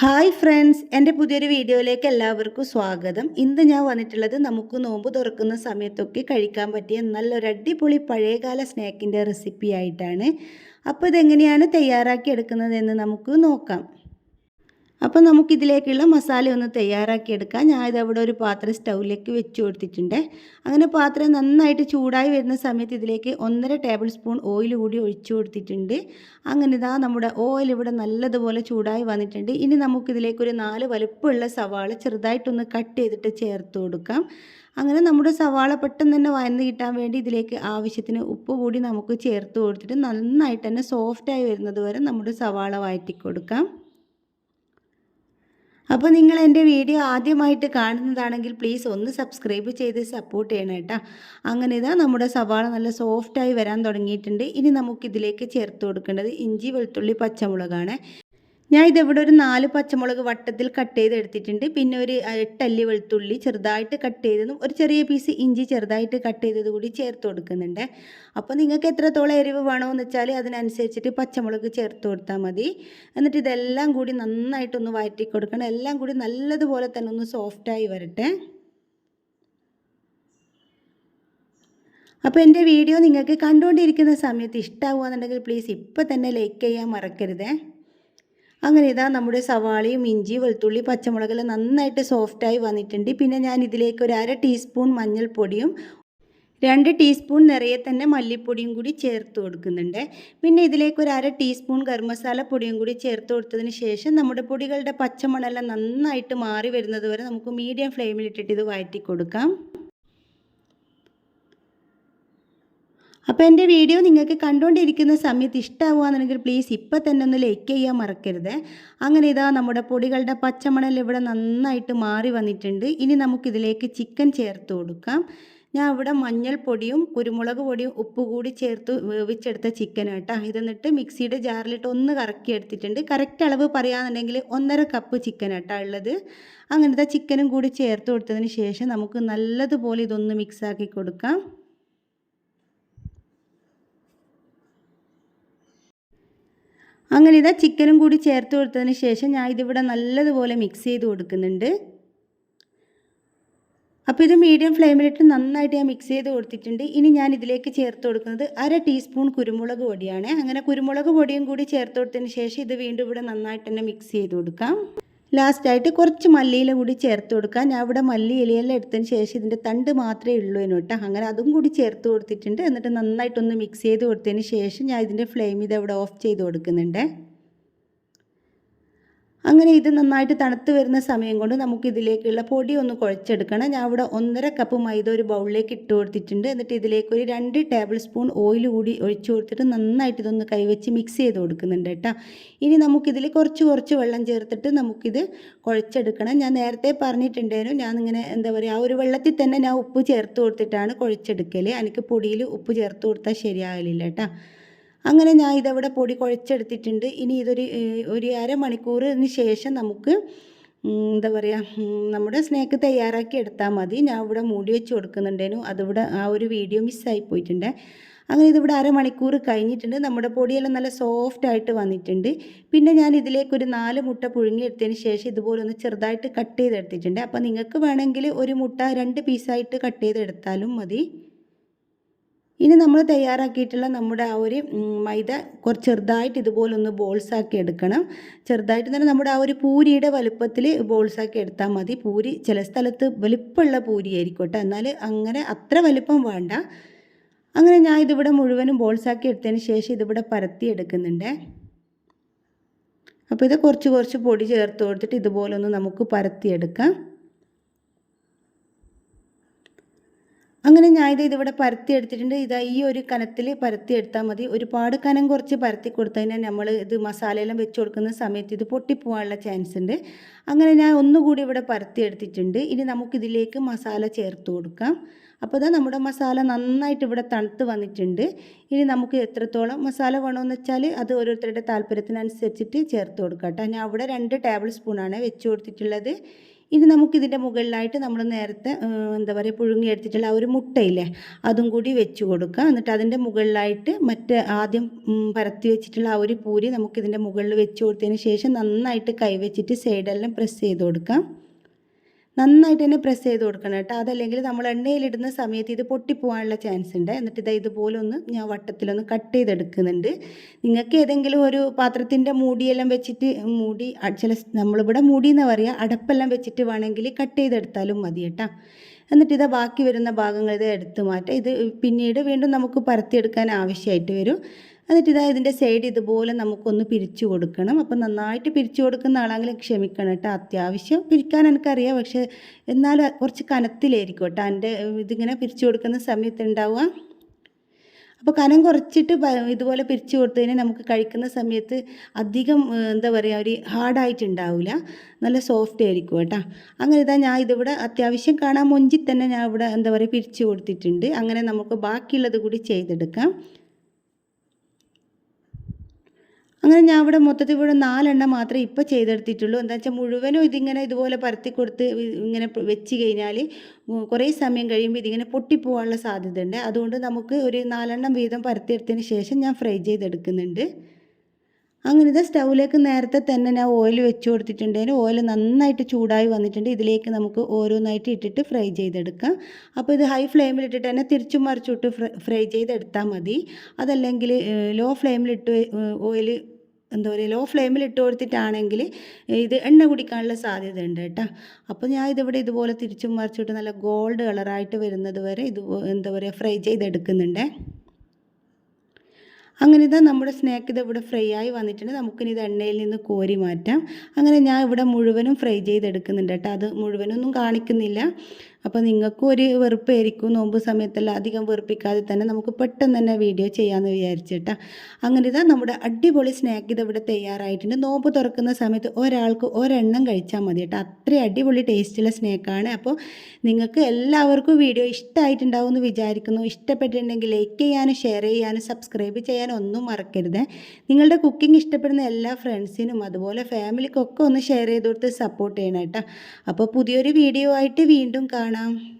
Hi friends എന്റെ പുതിയൊരു വീഡിയോയിലേക്ക് എല്ലാവർക്കും സ്വാഗതം. ഇന്ന് ഞാൻ വന്നിട്ടുള്ളത് നമുക്ക് നോമ്പ് തുറക്കുന്ന സമയത്തൊക്കെ കഴിക്കാൻ പറ്റിയ നല്ലൊരു അടിപൊളി പഴയകാല സ്നാക്കിന്റെ റെസിപ്പി ആയിട്ടാണ്. അപ്പോൾ ഇതെങ്ങനെയാണ് തയ്യാറാക്കി എടുക്കുന്നതെന്ന് നമുക്ക് നോക്കാം. അപ്പോൾ നമുക്കിതിലേക്കുള്ള മസാല ഒന്ന് തയ്യാറാക്കിയെടുക്കാം ഞാൻ ഇതവിടെ ഒരു പാത്രം സ്റ്റൗവിലേക്ക് വെച്ച് കൊടുത്തിട്ടുണ്ട്. അങ്ങനെ പാത്രം നന്നായിട്ട് ചൂടായി വരുന്ന സമയത്ത് ഇതിലേക്ക് ഒന്നര ടേബിൾ സ്പൂൺ ഓയിൽ കൂടി ഒഴിച്ചു കൊടുത്തിട്ടുണ്ട്. അങ്ങനെ ഇതാ നമ്മുടെ ഓയിൽ ഇവിടെ നല്ലതുപോലെ ചൂടായി വന്നിട്ടുണ്ട്. ഇനി നമുക്കിതിലേക്ക് ഒരു നാല് വലുപ്പമുള്ള സവാള ചെറുതായിട്ടൊന്ന് കട്ട് ചെയ്തിട്ട് ചേർത്ത് കൊടുക്കാം. അങ്ങനെ നമ്മുടെ സവാള പെട്ടെന്ന് തന്നെ വയന്ന് കിട്ടാൻ വേണ്ടി ഇതിലേക്ക് ആവശ്യത്തിന് ഉപ്പ് കൂടി നമുക്ക് ചേർത്ത് കൊടുത്തിട്ട് നന്നായിട്ട് തന്നെ സോഫ്റ്റായി വരുന്നത് വരെ നമ്മുടെ സവാള വഴറ്റി കൊടുക്കാം. അപ്പോൾ നിങ്ങൾ എന്റെ വീഡിയോ ആദ്യമായിട്ട് കാണുന്നതാണെങ്കിൽ പ്ലീസ് ഒന്ന് സബ്സ്ക്രൈബ് ചെയ്ത് സപ്പോർട്ട് ചെയ്യണം കേട്ടോ. അങ്ങനെ ഇതാ നമ്മുടെ സവാള നല്ല സോഫ്റ്റായി വരാൻ തുടങ്ങിയിട്ടുണ്ട്. ഇനി നമുക്കിതിലേക്ക് ചേർത്ത് കൊടുക്കേണ്ടത് ഇഞ്ചി വെളുത്തുള്ളി പച്ചമുളകാണ്. ഞാൻ ഇതിവിടെ ഒരു നാല് പച്ചമുളക് വട്ടത്തിൽ കട്ട് ചെയ്ത് എടുത്തിട്ടുണ്ട്. പിന്നെ ഒരു എട്ടല്ലി വെളുത്തുള്ളി ചെറുതായിട്ട് കട്ട് ചെയ്തതും ഒരു ചെറിയ പീസ് ഇഞ്ചി ചെറുതായിട്ട് കട്ട് ചെയ്തത് കൂടി ചേർത്ത് കൊടുക്കുന്നുണ്ട്. അപ്പോൾ നിങ്ങൾക്ക് എത്രത്തോളം എരിവ് വേണമെന്ന് വെച്ചാൽ അതിനനുസരിച്ചിട്ട് പച്ചമുളക് ചേർത്ത് കൊടുത്താൽ മതി. എന്നിട്ട് ഇതെല്ലാം കൂടി നന്നായിട്ടൊന്ന് വഴറ്റി കൊടുക്കണം. എല്ലാം കൂടി നല്ലതുപോലെ തന്നെ ഒന്ന് സോഫ്റ്റായി വരട്ടെ. അപ്പോൾ എന്റെ വീഡിയോ നിങ്ങൾക്ക് കണ്ടുകൊണ്ടിരിക്കുന്ന സമയത്ത് ഇഷ്ടമാവുകയെന്നുണ്ടെങ്കിൽ പ്ലീസ് ഇപ്പോൾ തന്നെ ലൈക്ക് ചെയ്യാൻ മറക്കരുതേ. അങ്ങനെ ഇതാ നമ്മുടെ സവാളയും ഇഞ്ചി വെളുത്തുള്ളി പച്ചമുളകെല്ലാം നന്നായിട്ട് സോഫ്റ്റായി വന്നിട്ടുണ്ട്. പിന്നെ ഞാൻ ഇതിലേക്ക് ഒരു അര ടീസ്പൂൺ മഞ്ഞൾപ്പൊടിയും രണ്ട് ടീസ്പൂൺ നിറയെ തന്നെ മല്ലിപ്പൊടിയും കൂടി ചേർത്ത് കൊടുക്കുന്നുണ്ട്. പിന്നെ ഇതിലേക്ക് ഒരു അര ടീസ്പൂൺ ഗരം പൊടിയും കൂടി ചേർത്ത് കൊടുത്തതിന് ശേഷം നമ്മുടെ പൊടികളുടെ പച്ചമണെല്ലാം നന്നായിട്ട് മാറി വരുന്നത് വരെ നമുക്ക് മീഡിയം ഫ്ലെയിമിലിട്ടിട്ട് ഇത് വഴറ്റി കൊടുക്കാം. അപ്പോൾ എന്റെ വീഡിയോ നിങ്ങൾക്ക് കണ്ടുകൊണ്ടിരിക്കുന്ന സമയത്ത് ഇഷ്ടമാവുകയാണെന്നുണ്ടെങ്കിൽ പ്ലീസ് ഇപ്പം തന്നെ ഒന്ന് ലൈക്ക് ചെയ്യാൻ മറക്കരുത്. അങ്ങനെ ഇതാ നമ്മുടെ പൊടികളുടെ പച്ചമണൽ ഇവിടെ നന്നായിട്ട് മാറി വന്നിട്ടുണ്ട്. ഇനി നമുക്കിതിലേക്ക് ചിക്കൻ ചേർത്ത് കൊടുക്കാം. ഞാൻ ഇവിടെ മഞ്ഞൾപ്പൊടിയും കുരുമുളക് പൊടിയും ഉപ്പ് കൂടി ചേർത്ത് വേവിച്ചെടുത്ത ചിക്കൻ കേട്ടോ. ഇതെന്നിട്ട് മിക്സിയുടെ ജാറിലിട്ട് ഒന്ന് കറക്കി എടുത്തിട്ടുണ്ട്. കറക്റ്റ് അളവ് പറയുകയാണെന്നുണ്ടെങ്കിൽ ഒന്നര കപ്പ് ചിക്കൻ കേട്ടോ ഉള്ളത്. അങ്ങനത്തെ ചിക്കനും കൂടി ചേർത്ത് കൊടുത്തതിന് ശേഷം നമുക്ക് നല്ലതുപോലെ ഇതൊന്ന് മിക്സാക്കി കൊടുക്കാം. അങ്ങനെ ഇതാ ചിക്കനും കൂടി ചേർത്ത് കൊടുത്തതിന് ശേഷം ഞാൻ ഇതിവിടെ നല്ലതുപോലെ മിക്സ് ചെയ്ത് കൊടുക്കുന്നുണ്ട്. അപ്പോൾ ഇത് മീഡിയം ഫ്ലെയിമിലിട്ട് നന്നായിട്ട് ഞാൻ മിക്സ് ചെയ്ത് കൊടുത്തിട്ടുണ്ട്. ഇനി ഞാൻ ഇതിലേക്ക് ചേർത്ത് കൊടുക്കുന്നത് അര ടീസ്പൂൺ കുരുമുളക് പൊടിയാണ്. അങ്ങനെ കുരുമുളക് പൊടിയും കൂടി ചേർത്ത് കൊടുത്തതിന് ശേഷം ഇത് വീണ്ടും ഇവിടെ നന്നായിട്ട് തന്നെ മിക്സ് ചെയ്ത് കൊടുക്കാം. ലാസ്റ്റായിട്ട് കുറച്ച് മല്ലിയില കൂടി ചേർത്ത് കൊടുക്കാം. ഞാൻ ഇവിടെ മല്ലി ഇലയെല്ലാം എടുത്തതിന് ശേഷം ഇതിന്റെ തണ്ട് മാത്രമേ ഉള്ളൂ കേട്ടോ. അങ്ങനെ അതും കൂടി ചേർത്ത് കൊടുത്തിട്ടുണ്ട്. എന്നിട്ട് നന്നായിട്ടൊന്ന് മിക്സ് ചെയ്ത് കൊടുത്തതിന് ശേഷം ഞാൻ ഇതിന്റെ ഫ്ലെയിം ഇത് അവിടെ ഓഫ് ചെയ്ത് കൊടുക്കുന്നുണ്ട്. അങ്ങനെ ഇത് നന്നായിട്ട് തണുത്ത് വരുന്ന സമയം കൊണ്ട് നമുക്ക് ഇതിലേക്കുള്ള പൊടി ഒന്ന് കുഴച്ചെടുക്കണം. ഞാൻ ഇവിടെ ഒന്നര കപ്പ് മൈദ ഒരു ബൗളിലേക്ക് ഇട്ട് കൊടുത്തിട്ടുണ്ട്. എന്നിട്ട് ഇതിലേക്ക് ഒരു രണ്ട് ടേബിൾ സ്പൂൺ ഓയിൽ കൂടി ഒഴിച്ചു കൊടുത്തിട്ട് നന്നായിട്ട് ഇതൊന്ന് കൈവച്ച് മിക്സ് ചെയ്ത് കൊടുക്കുന്നുണ്ട് കേട്ടോ. ഇനി നമുക്കിതിൽ കുറച്ച് കുറച്ച് വെള്ളം ചേർത്തിട്ട് നമുക്കിത് കുഴച്ചെടുക്കണം. ഞാൻ നേരത്തെ പറഞ്ഞിട്ടുണ്ടായിരുന്നു. ഞാൻ ഇങ്ങനെ എന്താ പറയുക ആ ഒരു വെള്ളത്തിൽ തന്നെ ഞാൻ ഉപ്പ് ചേർത്ത് കൊടുത്തിട്ടാണ് കുഴച്ചെടുക്കൽ എനിക്ക് പൊടിയിൽ ഉപ്പ് ചേർത്ത് കൊടുത്താൽ ശരിയാകലില്ല കേട്ടോ. അങ്ങനെ ഞാൻ ഇതവിടെ പൊടി കുഴച്ചെടുത്തിട്ടുണ്ട്. ഇനി ഇതൊരു ഒരു അരമണിക്കൂറിന് ശേഷം നമുക്ക് എന്താ പറയുക നമ്മുടെ സ്നേക്ക് തയ്യാറാക്കി എടുത്താൽ മതി. ഞാൻ ഇവിടെ മൂടി വെച്ച് കൊടുക്കുന്നുണ്ടേനു. അതിവിടെ ആ ഒരു വീഡിയോ മിസ്സായി പോയിട്ടുണ്ട്. അങ്ങനെ ഇതിവിടെ അരമണിക്കൂർ കഴിഞ്ഞിട്ടുണ്ട്. നമ്മുടെ പൊടിയെല്ലാം നല്ല സോഫ്റ്റ് ആയിട്ട് വന്നിട്ടുണ്ട്. പിന്നെ ഞാൻ ഇതിലേക്ക് ഒരു നാല് മുട്ട പുഴുങ്ങിയെടുത്തതിന് ശേഷം ഇതുപോലെ ഒന്ന് ചെറുതായിട്ട് കട്ട് ചെയ്തെടുത്തിട്ടുണ്ട്. അപ്പോൾ നിങ്ങൾക്ക് വേണമെങ്കിൽ ഒരു മുട്ട രണ്ട് പീസായിട്ട് കട്ട് ചെയ്തെടുത്താലും മതി. ഇനി നമ്മൾ തയ്യാറാക്കിയിട്ടുള്ള നമ്മുടെ ആ ഒരു മൈദ കുറച്ച് ചെറുതായിട്ട് ഇതുപോലെ ഒന്ന് ബോൾസാക്കി എടുക്കണം. ചെറുതായിട്ട് തന്നെ നമ്മുടെ ആ ഒരു പൂരിയുടെ വലുപ്പത്തിൽ ബോൾസാക്കി എടുത്താൽ മതി. പൂരി ചില സ്ഥലത്ത് വലുപ്പമുള്ള പൂരി ആയിരിക്കട്ടെ. എന്നാൽ അങ്ങനെ അത്ര വലുപ്പം വേണ്ട. അങ്ങനെ ഞാൻ ഇതിവിടെ മുഴുവനും ബോൾസാക്കി എടുത്തതിന് ശേഷം ഇതിവിടെ പരത്തി എടുക്കുന്നുണ്ട്. അപ്പോൾ ഇത് കുറച്ച് കുറച്ച് പൊടി ചേർത്ത് കൊടുത്തിട്ട് ഇതുപോലെ ഒന്ന് നമുക്ക് പരത്തിയെടുക്കാം അങ്ങനെ ഞാൻ ഇത് ഇതിവിടെ പരത്തി എടുത്തിട്ടുണ്ട്. ഇതാ ഈ ഒരു കനത്തിൽ പരത്തി എടുത്താൽ മതി. ഒരുപാട് കനം കുറച്ച് പരത്തി കൊടുത്തു കഴിഞ്ഞാൽ നമ്മൾ ഇത് മസാലയെല്ലാം വെച്ച് കൊടുക്കുന്ന സമയത്ത് ഇത് പൊട്ടിപ്പോകാനുള്ള ചാൻസ് ഉണ്ട്. അങ്ങനെ ഞാൻ ഒന്നുകൂടി ഇവിടെ പരത്തി എടുത്തിട്ടുണ്ട്. ഇനി നമുക്കിതിലേക്ക് മസാല ചേർത്ത് കൊടുക്കാം. അപ്പോൾ ഇതാ നമ്മുടെ മസാല നന്നായിട്ട് ഇവിടെ തണുത്ത് വന്നിട്ടുണ്ട്. ഇനി നമുക്ക് എത്രത്തോളം മസാല വേണമെന്ന് വെച്ചാൽ അത് ഓരോരുത്തരുടെ താല്പര്യത്തിനനുസരിച്ചിട്ട് ചേർത്ത് കൊടുക്കാം കേട്ടോ. ഞാൻ അവിടെ രണ്ട് ടേബിൾ സ്പൂണാണ് വെച്ച് കൊടുത്തിട്ടുള്ളത്. ഇനി നമുക്കിതിന്റെ മുകളിലായിട്ട് നമ്മൾ നേരത്തെ എന്താ പറയുക പുഴുങ്ങിയെടുത്തിട്ടുള്ള ആ ഒരു മുട്ടയില്ലേ അതും കൂടി വെച്ച് കൊടുക്കുക. എന്നിട്ട് അതിന്റെ മുകളിലായിട്ട് മറ്റേ ആദ്യം പരത്തി വെച്ചിട്ടുള്ള ആ ഒരു പൂരി നമുക്കിതിന്റെ മുകളിൽ വെച്ച് കൊടുത്തതിന് ശേഷം നന്നായിട്ട് കൈവച്ചിട്ട് സൈഡെല്ലാം പ്രസ് ചെയ്ത് കൊടുക്കാം നന്നായിട്ട് തന്നെ പ്രസ് ചെയ്ത് കൊടുക്കണം കേട്ടോ. അതല്ലെങ്കിൽ നമ്മൾ എണ്ണയിലിടുന്ന സമയത്ത് ഇത് പൊട്ടിപ്പോകാനുള്ള ചാൻസ് ഉണ്ട്. എന്നിട്ട് ഇതാ ഇതുപോലെ ഒന്ന് ഞാൻ വട്ടത്തിലൊന്ന് കട്ട് ചെയ്തെടുക്കുന്നുണ്ട്. നിങ്ങൾക്ക് ഏതെങ്കിലും ഒരു പാത്രത്തിന്റെ മൂടിയെല്ലാം വെച്ചിട്ട് മൂടി ചില നമ്മളിവിടെ മൂടി എന്ന് പറയുക അടപ്പെല്ലാം വെച്ചിട്ട് വേണമെങ്കിൽ കട്ട് ചെയ്തെടുത്താലും മതി കേട്ടോ. എന്നിട്ട് ഇതാ ബാക്കി വരുന്ന ഭാഗങ്ങൾ ഇത് എടുത്ത് മാറ്റാം. ഇത് പിന്നീട് വീണ്ടും നമുക്ക് പരത്തിയെടുക്കാൻ ആവശ്യമായിട്ട് വരും. എന്നിട്ട് ഇതാ ഇതിന്റെ സൈഡ് ഇതുപോലെ നമുക്കൊന്ന് പിരിച്ചു കൊടുക്കണം. അപ്പം നന്നായിട്ട് പിരിച്ചു കൊടുക്കുന്ന ആളാണെങ്കിൽ ക്ഷമിക്കണം കേട്ടോ. അത്യാവശ്യം പിരിക്കാൻ എനിക്കറിയാം. പക്ഷേ എന്നാലും കുറച്ച് കനത്തിലായിരിക്കും കേട്ടോ. എന്റെ ഇതിങ്ങനെ പിരിച്ചു കൊടുക്കുന്ന സമയത്ത് ഉണ്ടാവുക. അപ്പോൾ കനം കുറച്ചിട്ട് ഇതുപോലെ പിരിച്ചു കൊടുത്തതിന് നമുക്ക് കഴിക്കുന്ന സമയത്ത് അധികം എന്താ പറയുക ഒരു ഹാർഡായിട്ടുണ്ടാവില്ല നല്ല സോഫ്റ്റ് ആയിരിക്കും കേട്ടോ. അങ്ങനെ ഇതാ ഞാൻ ഇതിവിടെ അത്യാവശ്യം കാണാൻ മൊഞ്ചി തന്നെ ഞാൻ ഇവിടെ എന്താ പറയുക പിരിച്ചു കൊടുത്തിട്ടുണ്ട്. അങ്ങനെ നമുക്ക് ബാക്കിയുള്ളത് കൂടി ചെയ്തെടുക്കാം. അങ്ങനെ ഞാൻ ഇവിടെ മൊത്തത്തിൽ ഇവിടെ നാലെണ്ണം മാത്രമേ ഇപ്പോൾ ചെയ്തെടുത്തിട്ടുള്ളൂ. എന്താ വെച്ചാൽ മുഴുവനും ഇതിങ്ങനെ ഇതുപോലെ പരത്തി കൊടുത്ത് ഇങ്ങനെ വെച്ച് കഴിഞ്ഞാൽ കുറേ സമയം കഴിയുമ്പോൾ ഇതിങ്ങനെ പൊട്ടിപ്പോകാനുള്ള സാധ്യത ഉണ്ട് അതുകൊണ്ട് നമുക്ക് ഒരു നാലെണ്ണം വീതം പരത്തിയെടുത്തതിന് ശേഷം ഞാൻ ഫ്രൈ ചെയ്തെടുക്കുന്നുണ്ട്. അങ്ങനെ ഇത് സ്റ്റൗവിലേക്ക് നേരത്തെ തന്നെ ഞാൻ ഓയിൽ വെച്ച് കൊടുത്തിട്ടുണ്ടെങ്കിൽ ഓയിൽ നന്നായിട്ട് ചൂടായി വന്നിട്ടുണ്ട്. ഇതിലേക്ക് നമുക്ക് ഓരോന്നായിട്ട് ഇട്ടിട്ട് ഫ്രൈ ചെയ്തെടുക്കാം. അപ്പോൾ ഇത് ഹൈ ഫ്ലെയിമിൽ ഇട്ടിട്ട് തന്നെ തിരിച്ചും മറിച്ചിട്ട് ഫ്രൈ ചെയ്തെടുത്താൽ മതി. അതല്ലെങ്കിൽ ലോ ഫ്ലെയിമിലിട്ട് ഓയിൽ എന്താ പറയുക ലോ ഫ്ലെയിമിൽ ഇട്ട് കൊടുത്തിട്ടാണെങ്കിൽ ഇത് എണ്ണ കുടിക്കാനുള്ള സാധ്യത ഉണ്ട് കേട്ടോ. അപ്പോൾ ഞാൻ ഇതിവിടെ ഇതുപോലെ തിരിച്ചും മറിച്ചിട്ട് നല്ല ഗോൾഡ് കളറായിട്ട് വരുന്നത് വരെ ഇത് എന്താ പറയുക ഫ്രൈ ചെയ്തെടുക്കുന്നുണ്ടേ. അങ്ങനെ ഇതാ നമ്മുടെ സ്നാക്ക് ഇത് ഇവിടെ ഫ്രൈ ആയി വന്നിട്ടുണ്ട്. നമുക്കിനി ഇത് എണ്ണയിൽ നിന്ന് കോരി മാറ്റാം. അങ്ങനെ ഞാൻ ഇവിടെ മുഴുവനും ഫ്രൈ ചെയ്തെടുക്കുന്നുണ്ട് കേട്ടോ. അത് മുഴുവനൊന്നും കാണിക്കുന്നില്ല. അപ്പോൾ നിങ്ങൾക്കും ഒരു വെറുപ്പായിരിക്കും. നോമ്പ് സമയത്തല്ല അധികം വെറുപ്പിക്കാതെ തന്നെ നമുക്ക് പെട്ടെന്ന് തന്നെ വീഡിയോ ചെയ്യാമെന്ന് വിചാരിച്ചിട്ടാ അങ്ങനെ ഇതാ നമ്മുടെ അടിപൊളി സ്നാക്ക് ഇത് ഇവിടെ തയ്യാറായിട്ടുണ്ട്. നോമ്പ് തുറക്കുന്ന സമയത്ത് ഒരാൾക്ക് ഒരെണ്ണം കഴിച്ചാൽ മതി കേട്ടോ. അത്രയും അടിപൊളി ടേസ്റ്റുള്ള സ്നാക്കാണ് അപ്പോൾ നിങ്ങൾക്ക് എല്ലാവർക്കും വീഡിയോ ഇഷ്ടമായിട്ടുണ്ടാവും എന്ന് വിചാരിക്കുന്നു. ഇഷ്ടപ്പെട്ടിട്ടുണ്ടെങ്കിൽ ലൈക്ക് ചെയ്യാനും ഷെയർ ചെയ്യാനും സബ്സ്ക്രൈബ് ചെയ്യാനും ഒന്നും മറക്കരുത്. നിങ്ങളുടെ കുക്കിംഗ് ഇഷ്ടപ്പെടുന്ന എല്ലാ ഫ്രണ്ട്സിനും അതുപോലെ ഫാമിലിക്കൊക്കെ ഒന്ന് ഷെയർ ചെയ്ത് കൊടുത്ത് സപ്പോർട്ട് ചെയ്യണം കേട്ടോ. അപ്പോൾ പുതിയൊരു വീഡിയോ ആയിട്ട് വീണ്ടും കാണാം.